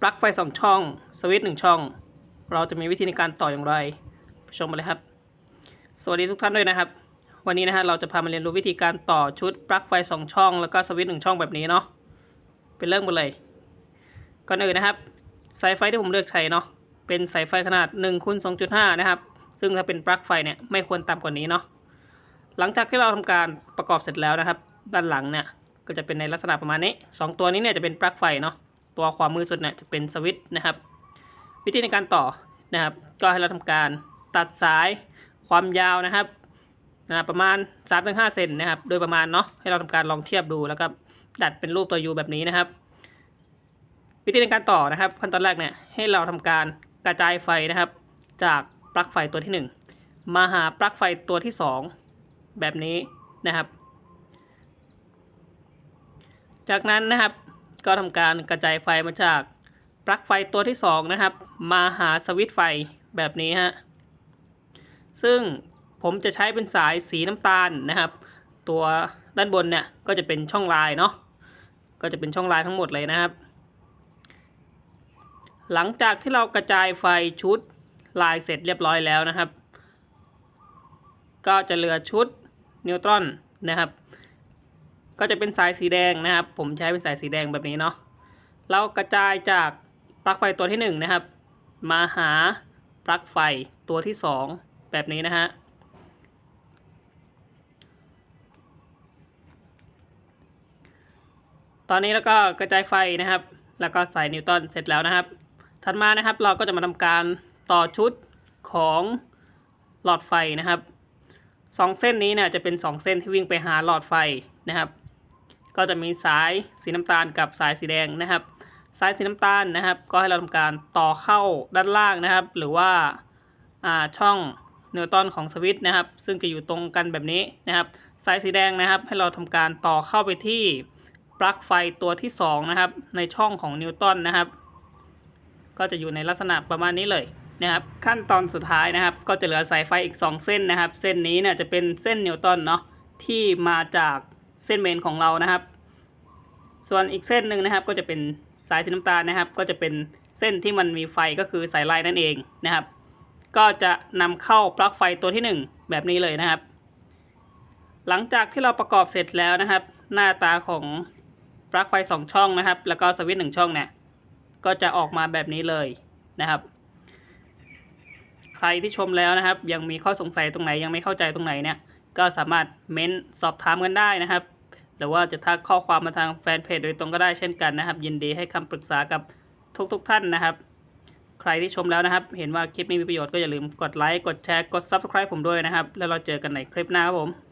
ปลั๊กไฟสองช่อง สวิตช์หนึ่งช่อง เราจะมีวิธีในการต่ออย่างไรชมมาเลยครับ สวัสดีทุกท่านด้วยนะครับ วันนี้นะฮะเราจะพามาเรียนรู้วิธีการต่อชุดปลั๊กไฟสองช่อง แล้วก็สวิตช์หนึ่งช่องแบบนี้เนาะเป็นเรื่องหมดเลย ก่อนอื่นนะครับ สายไฟที่ผมเลือกใช้เนาะเป็นสายไฟขนาด1คูณ2.5 นะครับ ซึ่งถ้าเป็นปลั๊กไฟเนี่ยไม่ควรต่ำกว่านี้เนาะหลังจากที่เราทำการประกอบเสร็จแล้วนะครับ ด้านหลังเนี่ยก็จะเป็นในลักษณะประมาณนี้สองตัวนี้เนี่ยจะเป็นปลั๊กไฟเนาะ ตัวขวามือสุดเนี่ยจะเป็นสวิตช์นะครับ วิธีในการต่อนะครับ ก็ให้เราทำการตัดสายความยาวนะครับนะประมาณ 3-5 เซนนะครับ โดยประมาณเนาะให้เราทำการลองเทียบดูแล้วก็ดัดเป็นรูปตัวยูแบบนี้นะครับ วิธีในการต่อนะครับ ขั้นตอนแรกเนี่ยให้เราทำการกระจายไฟนะครับ จากปลั๊กไฟตัวที่ 1 มาหาปลั๊กไฟตัวที่ 2 แบบนี้นะครับ จากนั้นนะครับ ก็ทำการกระจายไฟมาจากปลั๊กไฟตัวที่ 2 นะครับ มาหาสวิตช์ไฟแบบนี้ฮะ ซึ่งผมจะใช้เป็นสายสีน้ำตาลนะครับ ตัวด้านบนเนี่ยก็จะเป็นช่องลายเนาะ ก็จะเป็นช่องลายทั้งหมดเลยนะครับ หลังจากที่เรากระจายไฟชุดลายเสร็จเรียบร้อยแล้วนะครับ ก็จะเหลือชุดนิวตรอนนะครับ ก็จะเป็นสายสีแดงนะครับ ผมใช้เป็นสายสีแดงแบบนี้เนาะเรากระจายจากปลั๊กไฟตัวที่1นงนะครับ มาหาปลั๊กไฟตัวที่ 2 แบบนี้นะฮะตอนนี้แล้วก็กระจายไฟนะครับ แล้วก็ใส่นิวตันเสร็จแล้วนะครับ ถัดมานะครับเราก็จะมาทำการต่อชุดของหลอดไฟนะครับสองเส้นนี้เนี่ยจะเป็นสองเส้นที่วิ่งไปหาหลอดไฟนะครับ ก็จะมีสายสีน้ำตาลกับสายสีแดงนะครับ สายสีน้ำตาลนะครับ ก็ให้เราทำการต่อเข้าด้านล่างนะครับ หรือว่าาช่องนิวตันของสวิตช์นะครับ ซึ่งจะอยู่ตรงกันแบบนี้นะครับ สายสีแดงนะครับ ให้เราทำการต่อเข้าไปที่ปลั๊กไฟตัวที่2นะครับ ในช่องของนิวตันนะครับ ก็จะอยู่ในลักษณะประมาณนี้เลยนะครับ ขั้นตอนสุดท้ายนะครับ ก็จะเหลือสายไฟอีก 2 เส้นนะครับ เส้นนี้เนี่ยจะเป็นเส้นนิวตันเนาะที่มาจาก เส้นเมนของเรานะครับ ส่วนอีกเส้นหนึ่งนะครับ ก็จะเป็นสายสีน้ำตาลนะครับ ก็จะเป็นเส้นที่มันมีไฟก็คือสายไลน์นั่นเองนะครับ ก็จะนำเข้าปลั๊กไฟตัวที่ 1 แบบนี้เลยนะครับ หลังจากที่เราประกอบเสร็จแล้วนะครับ หน้าตาของปลั๊กไฟ 2 ช่องนะครับ แล้วก็สวิตช์หนึ่งช่องเนี่ยก็จะออกมาแบบนี้เลยนะครับ ใครที่ชมแล้วนะครับ ยังมีข้อสงสัยตรงไหนยังไม่เข้าใจตรงไหนเนี่ย ก็สามารถเม้นสอบถามกันได้นะครับ หรือว่าจะทักข้อความมาทางแฟนเพจโดยตรงก็ได้เช่นกันนะครับ ยินดีให้คำปรึกษากับทุกๆทท่านนะครับ ใครที่ชมแล้วนะครับ เห็นว่าคลิปนี้มีประโยชน์ก็อย่าลืมกดไลค์กดแชร์กด Subscribe ผมด้วยนะครับ แล้วเราเจอกันในคลิปหน้าครับผม